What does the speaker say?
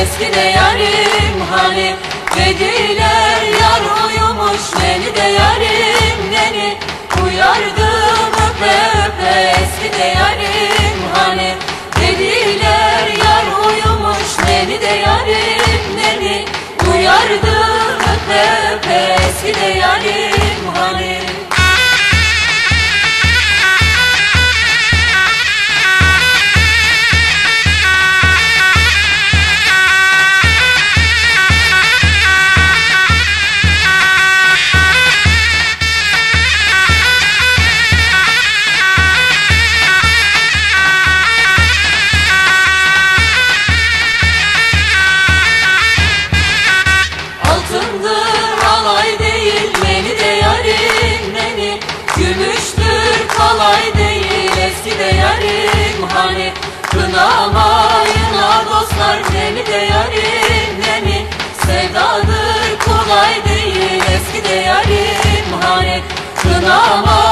eski de yarim hani Dediler yar uyumuş beni de yarim neni Uyardım öpe öpe eski de yarim hani Kınamayın ha dostlar beni de yarim beni Sevdadır kolay değil eski de yarim hani? Kınamayın